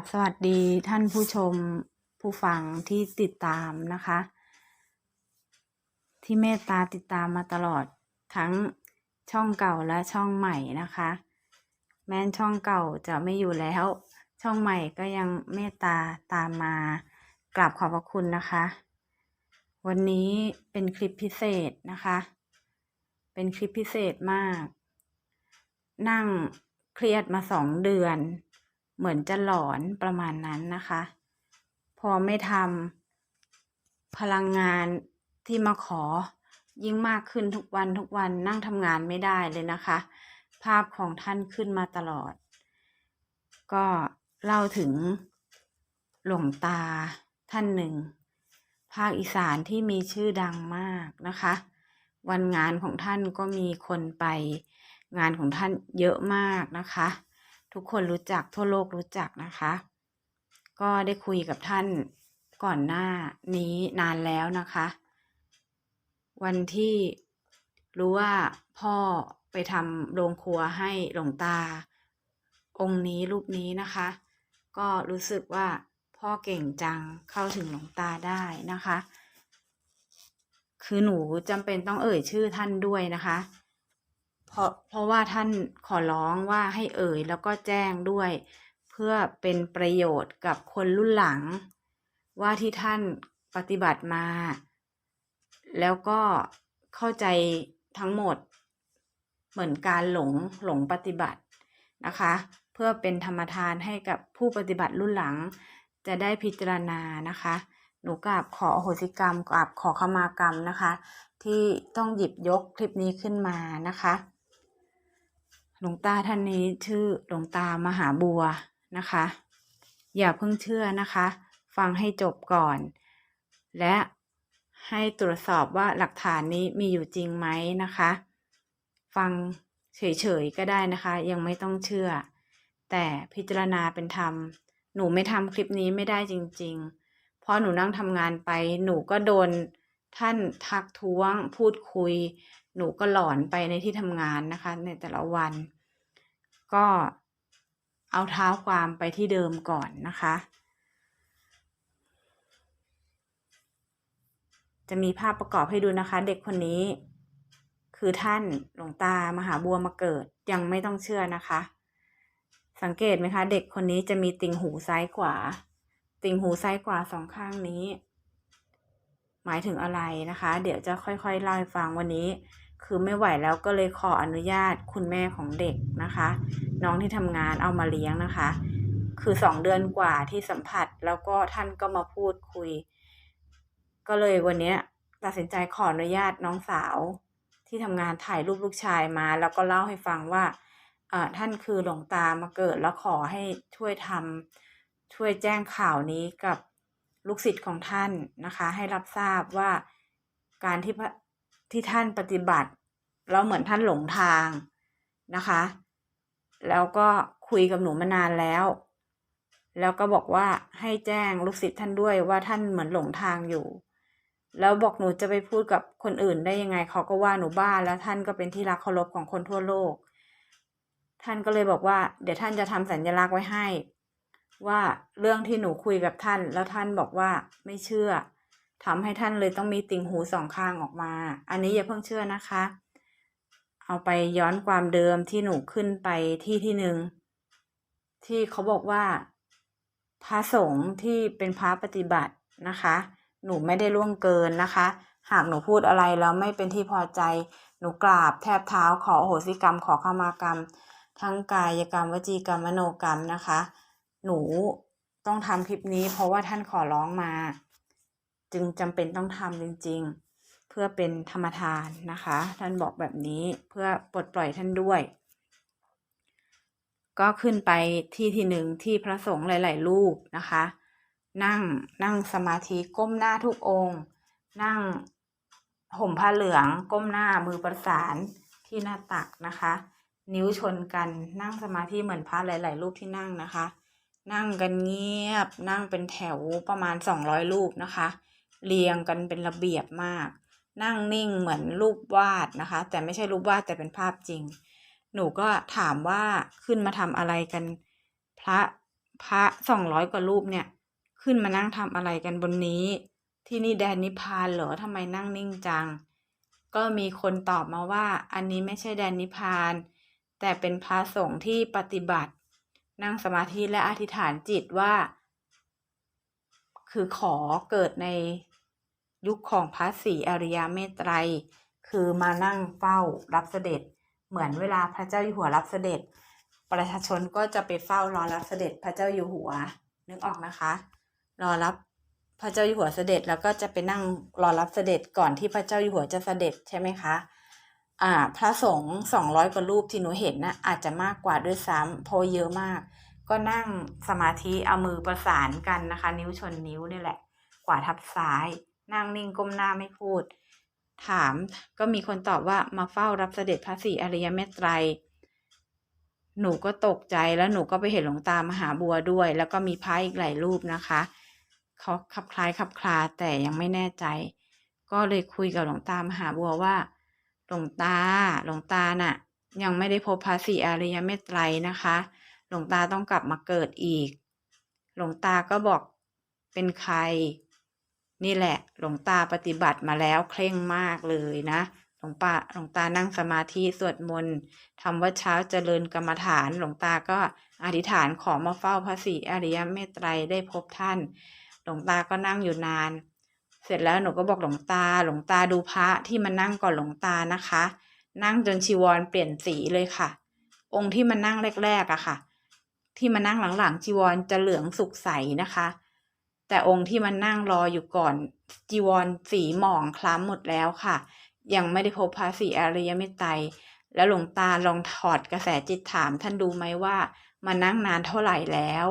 บสวัสดีท่านผู้ชมผู้ฟังที่ติดตามนะคะ ที่เมตตาติดตามมาตลอดทั้งช่องเก่าและช่องใหม่นะคะ แม้นช่องเก่าจะไม่อยู่แล้ว ช่องใหม่ก็ยังเมตตาตามมากราบขอบพระคุณนะคะ วันนี้เป็นคลิปพิเศษนะคะ เป็นคลิปพิเศษมาก นั่งเครียดมาสองเดือน เหมือนจะหลอนประมาณนั้นนะคะ พอไม่ทำพลังงานที่มาขอยิ่งมากขึ้นทุกวันทุกวันนั่งทำงานไม่ได้เลยนะคะ ภาพของท่านขึ้นมาตลอด ก็เล่าถึงหลวงตาท่านหนึ่ง ภาคอีสานที่มีชื่อดังมากนะคะ วันงานของท่านก็มีคนไปงานของท่านเยอะมากนะคะ ทุกคนรู้จักทั่วโลกรู้จักนะคะ ก็ได้คุยกับท่านก่อนหน้านี้นานแล้วนะคะ วันที่รู้ว่าพ่อไปทำโรงครัวให้หลวงตา องค์นี้รูปนี้นะคะ ก็รู้สึกว่าพ่อเก่งจังเข้าถึงหลวงตาได้นะคะ คือหนูจำเป็นต้องเอ่ยชื่อท่านด้วยนะคะ เพราะเพราะว่าท่านขอร้องว่าให้เอ่ยแล้วก็แจ้งด้วย เพื่อเป็นประโยชน์กับคนรุ่นหลัง ว่าที่ท่านปฏิบัติมา แล้วก็เข้าใจทั้งหมดเหมือนการหลงหลงปฏิบัตินะคะ เพื่อเป็นธรรมทานให้กับผู้ปฏิบัติรุ่นหลัง จะได้พิจารณานะคะ หนูกราบขอโหสิกรรมกราบขอขมากรรมนะคะ ที่ต้องหยิบยกคลิปนี้ขึ้นมานะคะ หลวงตาท่านนี้ชื่อหลวงตามหาบัวนะคะ อย่าเพิ่งเชื่อนะคะ ฟังให้จบก่อน และให้ตรวจสอบว่าหลักฐานนี้มีอยู่จริงไหมนะคะ ฟังเฉยๆก็ได้นะคะ ยังไม่ต้องเชื่อ แต่พิจารณาเป็นธรรม หนูไม่ทำคลิปนี้ไม่ได้จริง ๆ เพราะหนูนั่งทำงานไป หนูก็โดนท่านทักท้วงพูดคุยหนูก็หลอนไปในที่ทำงานนะคะ ในแต่ละวัน ก็เอาเท้าความไปที่เดิมก่อนนะคะ จะมีภาพประกอบให้ดูนะคะ เด็กคนนี้ คือท่านหลวงตามหาบัวมาเกิดยังไม่ต้องเชื่อนะคะ สังเกตไหมคะ เด็กคนนี้จะมีติ่งหูซ้ายขวา ติ่งหูซ้ายขวาสองข้างนี้ หมายถึงอะไรนะคะ เดี๋ยวจะค่อยๆเล่าให้ฟังวันนี้ คือไม่ไหวแล้วก็เลยขออนุญาตคุณแม่ของเด็กนะคะ น้องที่ทำงานเอามาเลี้ยงนะคะ คือสองเดือนกว่าที่สัมผัสแล้วก็ท่านก็มาพูดคุย ก็เลยวันนี้ตัดสินใจขออนุญาตน้องสาวที่ทำงานถ่ายรูปลูกชายมา แล้วก็เล่าให้ฟังว่าอ่าท่านคือหลวงตามาเกิดแล้วขอให้ช่วยทำช่วยแจ้งข่าวนี้กับ ลูกศิษย์ของท่านนะคะ ให้รับทราบว่าการที่พระที่ท่านปฏิบัติแล้วเหมือนท่านหลงทางนะคะ แล้วก็คุยกับหนูมานานแล้ว แล้วก็บอกว่าให้แจ้งลูกศิษย์ท่านด้วยว่าท่านเหมือนหลงทางอยู่ แล้วบอกหนูจะไปพูดกับคนอื่นได้ยังไงเขาก็ว่าหนูบ้าแล้วท่านก็เป็นที่รักเคารพของคนทั่วโลก ท่านก็เลยบอกว่า เดี๋ยวท่านจะทำสัญลักษณ์ไว้ให้ ว่าเรื่องที่หนูคุยกับท่าน แล้วท่านบอกว่าไม่เชื่อทำให้ท่านเลยต้องมีติ่งหูสองข้างออกมา อันนี้อย่าเพิ่งเชื่อนะคะ เอาไปย้อนความเดิมที่หนูขึ้นไปที่ที่หนึ่งที่เขาบอกว่าพระสงฆ์ที่เป็นพระปฏิบัตินะคะ หนูไม่ได้ล่วงเกินนะคะ หากหนูพูดอะไรแล้วไม่เป็นที่พอใจ หนูกราบแทบเท้าขอโหสิกรรมขอขมากรรม ทั้งกายกรรมวจีกรรมมโนกรรมนะคะ หนูต้องทำคลิปนี้ เพราะว่าท่านขอร้องมา จึงจำเป็นต้องทำจริง ๆ เพื่อเป็นธรรมทานนะคะ ท่านบอกแบบนี้เพื่อปลดปล่อยท่านด้วย ก็ขึ้นไปที่ที่หนึ่งที่พระสงฆ์หลาย ๆ รูปนะคะ นั่งนั่งสมาธิก้มหน้าทุกองค์ นั่งห่มผ้าเหลืองก้มหน้ามือประสานที่หน้าตักนะคะ นิ้วชนกันนั่งสมาธิเหมือนพระหลาย ๆ รูปที่นั่งนะคะ นั่งกันเงียบ นั่งเป็นแถวประมาณสองร้อยรูปนะคะ เรียงกันเป็นระเบียบมาก นั่งนิ่งเหมือนรูปวาดนะคะ แต่ไม่ใช่รูปวาดแต่เป็นภาพจริง หนูก็ถามว่าขึ้นมาทำอะไรกัน พระพระสองร้อยกว่ารูปเนี่ย ขึ้นมานั่งทำอะไรกันบนนี้ ที่นี่แดนนิพพานเหรอทำไมนั่งนิ่งจัง ก็มีคนตอบมาว่า อันนี้ไม่ใช่แดนนิพพาน แต่เป็นพระสงฆ์ที่ปฏิบัติ นั่งสมาธิและอธิษฐานจิตว่า คือขอเกิดในยุคของพระศรีอริยเมตไตร คือมานั่งเฝ้ารับเสด็จ เหมือนเวลาพระเจ้าอยู่หัวรับเสด็จ ประชาชนก็จะไปเฝ้ารอรับเสด็จพระเจ้าอยู่หัว นึกออกนะคะ รอรับพระเจ้าอยู่หัวเสด็จแล้วก็จะไปนั่งรอรับเสด็จก่อนที่พระเจ้าอยู่หัวจะเสด็จใช่ไหมคะ อ่าพระสงฆ์สองร้อยกว่ารูปที่หนูเห็นนะอาจจะมากกว่าด้วยซ้ำเพราะเยอะมาก ก็นั่งสมาธิเอามือประสานกันนะคะ นิ้วชนนิ้วนี่แหละขวาทับซ้าย นั่งนิ่งก้มหน้าไม่พูด ถามก็มีคนตอบว่ามาเฝ้ารับเสด็จพระศรีอริยเมตไตรหนูก็ตกใจแล้วหนูก็ไปเห็นหลวงตามหาบัวด้วย แล้วก็มีพระอีกหลายรูปนะคะเขาขับคล้ายขับคลาแต่ยังไม่แน่ใจ ก็เลยคุยกับหลวงตามหาบัวว่า หลวงตา หลวงตาน่ะ ยังไม่ได้พบพระศรีอริยเมตไตรนะคะ หลวงตาต้องกลับมาเกิดอีก หลวงตาก็บอกเป็นใคร นี่แหละ หลวงตาปฏิบัติมาแล้วเคร่งมากเลยนะ หลวงป้าหลวงตานั่งสมาธิสวดมนต์ทำวัดเช้าเจริญกรรมฐาน หลวงตาก็อธิษฐานขอมาเฝ้าพระศรีอริยเมตไตรได้พบท่าน หลวงตาก็นั่งอยู่นาน เสร็จแล้วหนูก็บอกหลวงตา หลวงตาดูพระที่มานั่งก่อนหลวงตานะคะ นั่งจนชีวรเปลี่ยนสีเลยค่ะ องค์ที่มานั่งแรกๆอะค่ะ ที่มานั่งหลังๆจีวรจะเหลืองสุกใสนะคะ แต่องค์ที่มานั่งรออยู่ก่อนจีวรสีหมองคล้ำหมดแล้วค่ะ ยังไม่ได้พบพระศรีอริยเมตไตรแล้วหลวงตาลองถอดกระแสจิตถามท่านดูไหมว่ามานั่งนานเท่าไหร่แล้ว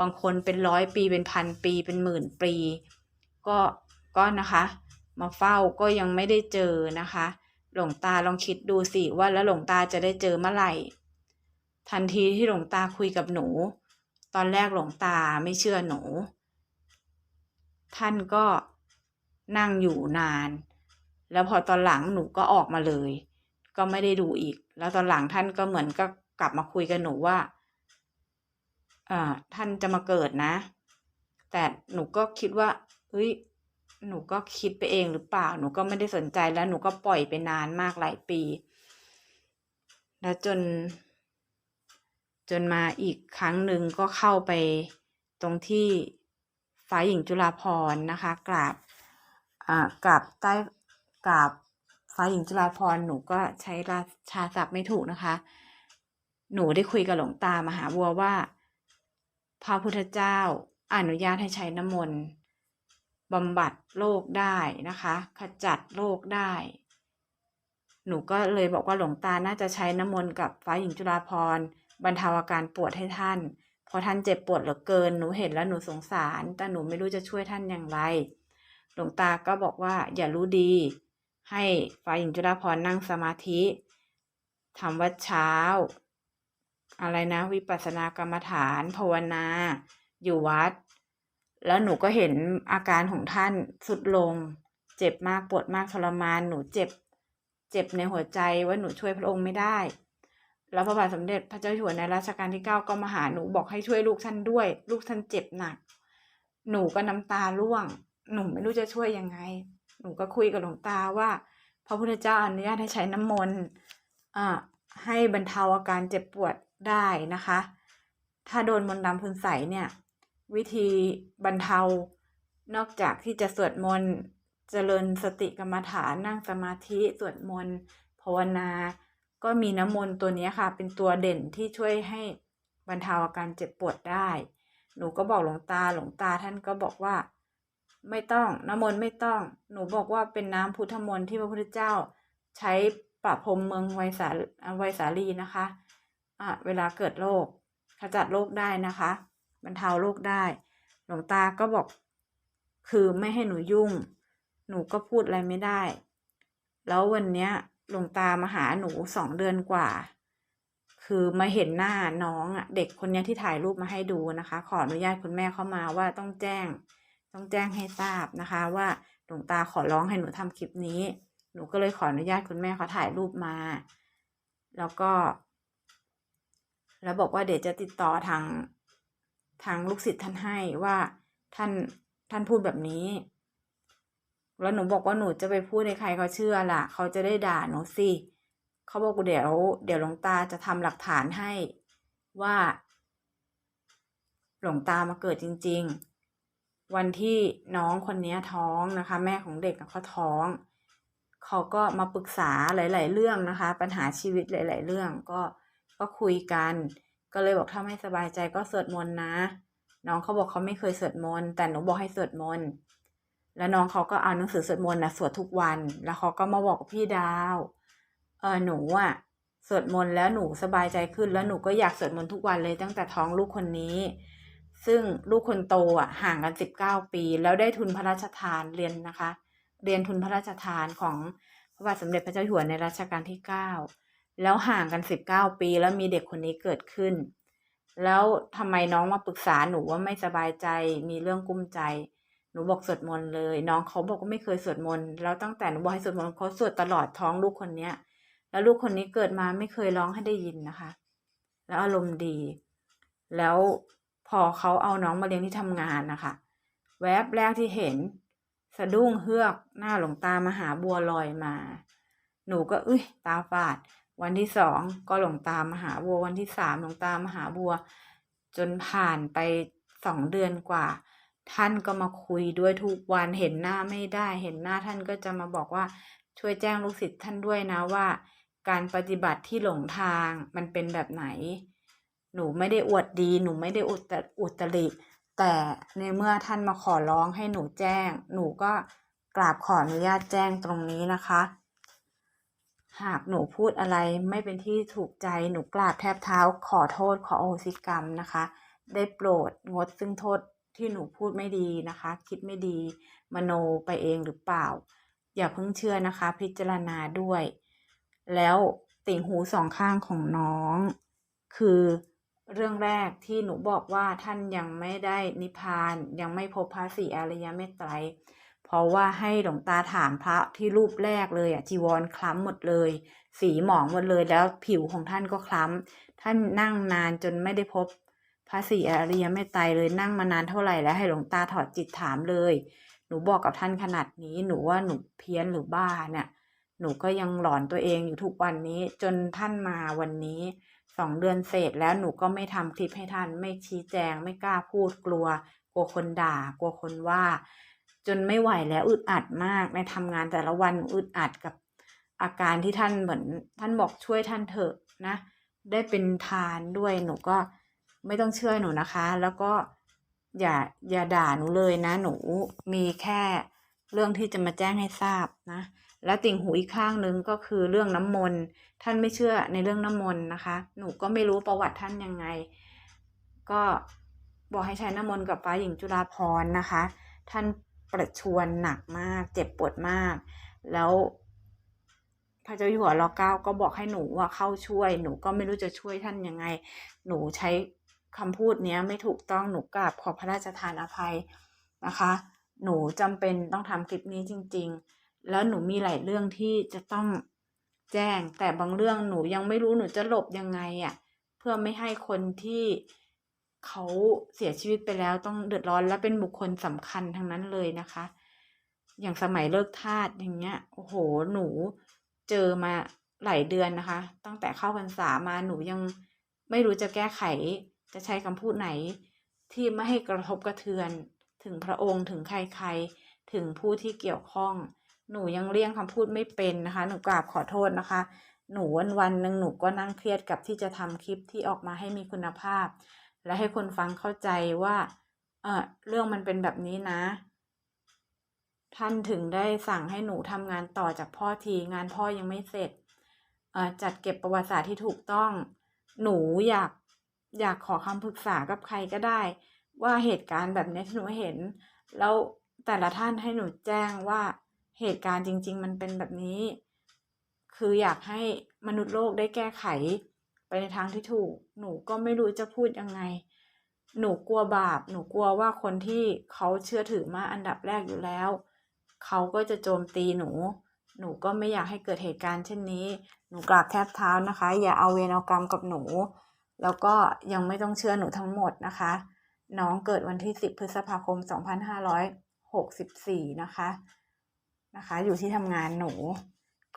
บางคนเป็นร้อยปีเป็นพันปีเป็นหมื่นปี ก็ ก็นะคะ มาเฝ้าก็ยังไม่ได้เจอนะคะ หลวงตาลองคิดดูสิว่าแล้วหลวงตาจะได้เจอเมื่อไหร่ ทันทีที่หลวงตาคุยกับหนู ตอนแรกหลวงตาไม่เชื่อหนู ท่านก็นั่งอยู่นาน แล้วพอตอนหลังหนูก็ออกมาเลย ก็ไม่ได้ดูอีก แล้วตอนหลังท่านก็เหมือนก็กลับมาคุยกับหนูว่าอ่าท่านจะมาเกิดนะ แต่หนูก็คิดว่า เฮ้ย หนูก็คิดไปเองหรือเปล่า หนูก็ไม่ได้สนใจแล้วหนูก็ปล่อยไปนานมากหลายปี แล้วจน จนมาอีกครั้งหนึ่งก็เข้าไปตรงที่ฝ่ายหญิงจุฬาภรนะคะกราบอ่ากราบใต้กราบฝ่ายหญิงจุฬาภรหนูก็ใช้ราชาศัพท์ไม่ถูกนะคะ หนูได้คุยกับหลวงตามหาบัวว่า พระพุทธเจ้าอนุญาตให้ใช้น้ำมนต์ บำบัดโรคได้นะคะ ขจัดโรคได้ หนูก็เลยบอกว่าหลวงตาน่าจะใช้น้ำมนต์กับฟ้าหญิงจุฬาภรบรรเทาอาการปวดให้ท่านพราะท่านเจ็บปวดเหลือเกิน หนูเห็นแล้วหนูสงสาร แต่หนูไม่รู้จะช่วยท่านอย่างไร หลวงตาก็บอกว่าอย่ารู้ดี ให้ฟ้าหญิงจุฬาภรนั่งสมาธิทำวัดเช้า อะไรนะ วิปัสสนากรรมฐานภาวนา อยู่วัด แล้วหนูก็เห็นอาการของท่านสุดลง เจ็บมากปวดมากทรมาน หนูเจ็บ เจ็บในหัวใจว่าหนูช่วยพระองค์ไม่ได้ แล้วพระบาทสมเด็จพระเจ้าอยู่หัวในรัชกาลที่เก้าก็มาหาหนูบอกให้ช่วยลูกท่านด้วย ลูกท่านเจ็บหนัก หนูก็น้ำตาร่วง หนูไม่รู้จะช่วยยังไง หนูก็คุยกับหลวงตาว่า พระพุทธเจ้าอนุญาตให้ใช้น้ำมนต์อ่าให้บรรเทาอาการเจ็บปวดได้นะคะ ถ้าโดนมนต์ดำพึนใสเนี่ย วิธีบรรเทานอกจากที่จะสวดมนต์เจริญสติกรรมฐานนั่งสมาธิสวดมนต์ภาวนา ก็มีน้ำมนต์ตัวนี้ค่ะ เป็นตัวเด่นที่ช่วยให้บรรเทาอาการเจ็บปวดได้ หนูก็บอกหลวงตาหลวงตาท่านก็บอกว่า ไม่ต้องน้ำมนต์ไม่ต้อง หนูบอกว่าเป็นน้ำพุทธมนต์ที่พระพุทธเจ้า ใช้ประพรมเมืองไวสาไวสาลีนะคะอะเวลาเกิดโรคขจัดโรคได้นะคะ บรรเทาโรคได้ หลวงตาก็บอกคือไม่ให้หนูยุ่ง หนูก็พูดอะไรไม่ได้ แล้ววันเนี้ยหลวงตามาหาหนูสองเดือนกว่า คือมาเห็นหน้าน้องอะเด็กคนนี้ที่ถ่ายรูปมาให้ดูนะคะ ขออนุญาตคุณแม่เข้ามาว่าต้องแจ้ง ต้องแจ้งให้ทราบนะคะ ว่าหลวงตาขอร้องให้หนูทำคลิปนี้ หนูก็เลยขออนุญาตคุณแม่เขาถ่ายรูปมา แล้วก็ แล้วบอกว่าเดี๋ยวจะติดต่อทาง ทางลูกศิษย์ท่านให้ว่าท่านท่านพูดแบบนี้ แล้วหนูบอกว่าหนูจะไปพูดให้ใครเขาเชื่อล่ะ เขาจะได้ด่าหนูสิเขาบอกว่าเดี๋ยวเดี๋ยวหลวงตาจะทำหลักฐานให้ว่า หลวงตามาเกิดจริง ๆ วันที่น้องคนนี้ท้องนะคะ แม่ของเด็กเขาท้องเขาก็มาปรึกษาหลาย ๆ เรื่องนะคะ ปัญหาชีวิตหลาย ๆ เรื่องก็ก็คุยกัน ก็เลยบอกถ้าไม่สบายใจก็สวดมนต์นะ น้องเขาบอกเขาไม่เคยสวดมนต์แต่หนูบอกให้สวดมนต์แล้วน้องเขาก็เอาหนังสือสวดมนต์นะสวดทุกวัน แล้วเขาก็มาบอกพี่ดาวเออหนูอะสวดมนต์แล้วหนูสบายใจขึ้น แล้วหนูก็อยากสวดมนต์ทุกวันเลยตั้งแต่ท้องลูกคนนี้ ซึ่งลูกคนโตอะห่างกันสิบเก้าปี แล้วได้ทุนพระราชทานเรียนนะคะ เรียนทุนพระราชทานของพระบาทสมเด็จพระเจ้าอยู่หัวในรัชกาลที่เก้า แล้วห่างกันสิบเก้าปีแล้วมีเด็กคนนี้เกิดขึ้น แล้วทำไมน้องมาปรึกษาหนูว่าไม่สบายใจมีเรื่องกุ้มใจ หนูบอกสวดมนต์เลย น้องเขาบอกว่าไม่เคยสวดมนต์แล้วตั้งแต่หนูบอกให้สวดมนต์เขาสวดตลอดท้องลูกคนเนี้ย แล้วลูกคนนี้เกิดมาไม่เคยร้องให้ได้ยินนะคะ แล้วอารมณ์ดี แล้วพอเขาเอาน้องมาเลี้ยงที่ทำงานนะคะ แวบแรกที่เห็นสะดุ้งเฮือกหน้าหลงตามหาบัวลอยมา หนูก็อุ้ยตาฝาด วันที่สองก็หลงตามหาบัว วันที่สามหลงตามหาบัว จนผ่านไปสองเดือนกว่า ท่านก็มาคุยด้วยทุกวันเห็นหน้าไม่ได้ เห็นหน้าท่านก็จะมาบอกว่าช่วยแจ้งลูกศิษย์ท่านด้วยนะว่า การปฏิบัติที่หลงทางมันเป็นแบบไหน หนูไม่ได้อวดดี หนูไม่ได้อุตอุตริแต่ในเมื่อท่านมาขอร้องให้หนูแจ้ง หนูก็กราบขออนุญาตแจ้งตรงนี้นะคะ หากหนูพูดอะไรไม่เป็นที่ถูกใจหนูกราบแทบเท้าขอโทษขอโอสิกรรมนะคะ ได้โปรดงดซึ่งโทษที่หนูพูดไม่ดีนะคะ คิดไม่ดี มโนไปเองหรือเปล่า อย่าเพิ่งเชื่อนะคะ พิจารณาด้วย แล้วติ่งหูสองข้างของน้อง คือเรื่องแรกที่หนูบอกว่าท่านยังไม่ได้นิพพานยังไม่พบพระสี่อริยเมตไตร เพราะว่าให้หลวงตาถามพระที่รูปแรกเลยอะจีวรคล้ำหมดเลย สีหมองหมดเลยแล้วผิวของท่านก็คล้ำท่านนั่งนานจนไม่ได้พบพระสีอริยเมตไตรเลยนั่งมานานเท่าไหร่แล้วให้หลวงตาถอดจิตถามเลย หนูบอกกับท่านขนาดนี้หนูว่าหนูเพี้ยนหรือบ้าเนี่ยหนูก็ยังหลอนตัวเองอยู่ทุกวันนี้ จนท่านมาวันนี้สองเดือนเศษแล้วหนูก็ไม่ทำคลิปให้ท่าน ไม่ชี้แจง ไม่กล้าพูดกลัว กลัวคนด่า กลัวคนว่า จนไม่ไหวแล้วอึดอัดมากในทำงานแต่ละวันอึดอัดกับอาการที่ท่านเหมือน ท่านบอกช่วยท่านเถอะนะ ได้เป็นทานด้วยหนูก็ไม่ต้องเชื่อหนูนะคะ แล้วก็อย่าอย่าด่าหนูเลยนะ หนูมีแค่เรื่องที่จะมาแจ้งให้ทราบนะ และติ่งหูอีกข้างนึงก็คือเรื่องน้ำมนต์ท่านไม่เชื่อในเรื่องน้ำมนต์นะคะ หนูก็ไม่รู้ประวัติท่านยังไง ก็บอกให้ใช้น้ำมนต์กับฟ้าหญิงจุฬาภรนะคะ ท่าน ประชวรหนักมาก เจ็บปวดมาก แล้วพระเจ้าอยู่หัวรอเก้าก็บอกให้หนูว่าเข้าช่วย หนูก็ไม่รู้จะช่วยท่านยังไง หนูใช้คำพูดเนี้ยไม่ถูกต้องหนูกราบขอพระราชทานอภัยนะคะ หนูจำเป็นต้องทำคลิปนี้จริง ๆ แล้วหนูมีหลายเรื่องที่จะต้องแจ้ง แต่บางเรื่องหนูยังไม่รู้หนูจะหลบยังไงอะ่ะ เพื่อไม่ให้คนที่ เขาเสียชีวิตไปแล้วต้องเดือดร้อนและเป็นบุคคลสำคัญทั้งนั้นเลยนะคะ อย่างสมัยเลิกทาสอย่างเงี้ยโอ้โหหนูเจอมาหลายเดือนนะคะ ตั้งแต่เข้าพรรษามาหนูยังไม่รู้จะแก้ไขจะใช้คำพูดไหน ที่ไม่ให้กระทบกระเทือน ถึงพระองค์ถึงใครๆ ถึงผู้ที่เกี่ยวข้อง หนูยังเลี่ยงคำพูดไม่เป็นนะคะ หนูกราบขอโทษนะคะ หนูวันวันหนึ่งหนูก็นั่งเครียดกับที่จะทำคลิปที่ออกมาให้มีคุณภาพ และให้คนฟังเข้าใจว่าเออเรื่องมันเป็นแบบนี้นะ ท่านถึงได้สั่งให้หนูทำงานต่อจากพ่อทีงานพ่อยังไม่เสร็จเอ่อจัดเก็บประวัติศาสตร์ที่ถูกต้อง หนูอยากอยากขอคำปรึกษากับใครก็ได้ ว่าเหตุการณ์แบบนี้ที่หนูเห็น แล้วแต่ละท่านให้หนูแจ้งว่าเหตุการณ์จริง ๆ มันเป็นแบบนี้ คืออยากให้มนุษย์โลกได้แก้ไข ไปในทางที่ถูก หนูก็ไม่รู้จะพูดยังไง หนูกลัวบาป หนูกลัวว่าคนที่เขาเชื่อถือมาอันดับแรกอยู่แล้ว เขาก็จะโจมตีหนู หนูก็ไม่อยากให้เกิดเหตุการณ์เช่นนี้ หนูกราบแทบเท้านะคะ อย่าเอาเวรเอากรรมกับหนู แล้วก็ยังไม่ต้องเชื่อหนูทั้งหมดนะคะ น้องเกิดวันที่ 10 พฤษภาคม 2564 นะคะ นะคะ อยู่ที่ทำงานหนู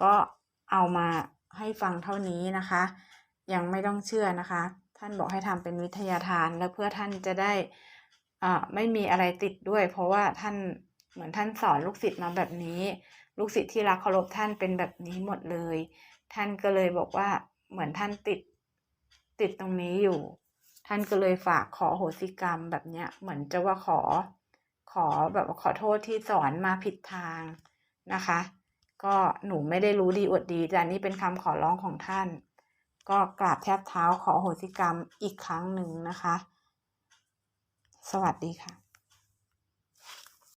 ก็เอามาให้ฟังเท่านี้นะคะ ยังไม่ต้องเชื่อนะคะ ท่านบอกให้ทำเป็นวิทยาทานแล้วเพื่อท่านจะได้อ่าไม่มีอะไรติดด้วย เพราะว่าท่านเหมือนท่านสอนลูกศิษย์มาแบบนี้ ลูกศิษย์ที่รักเคารพท่านเป็นแบบนี้หมดเลย ท่านก็เลยบอกว่าเหมือนท่านติดติดตรงนี้อยู่ ท่านก็เลยฝากขอโหสิกรรมแบบเนี้ยเหมือนจะว่าขอขอแบบขอโทษที่สอนมาผิดทางนะคะ ก็หนูไม่ได้รู้ดีอวดดีแต่นนี่เป็นคำขอร้องของท่าน ก็กราบแทบเท้าขอโหสิกรรมอีกครั้งหนึ่งนะคะ สวัสดีค่ะ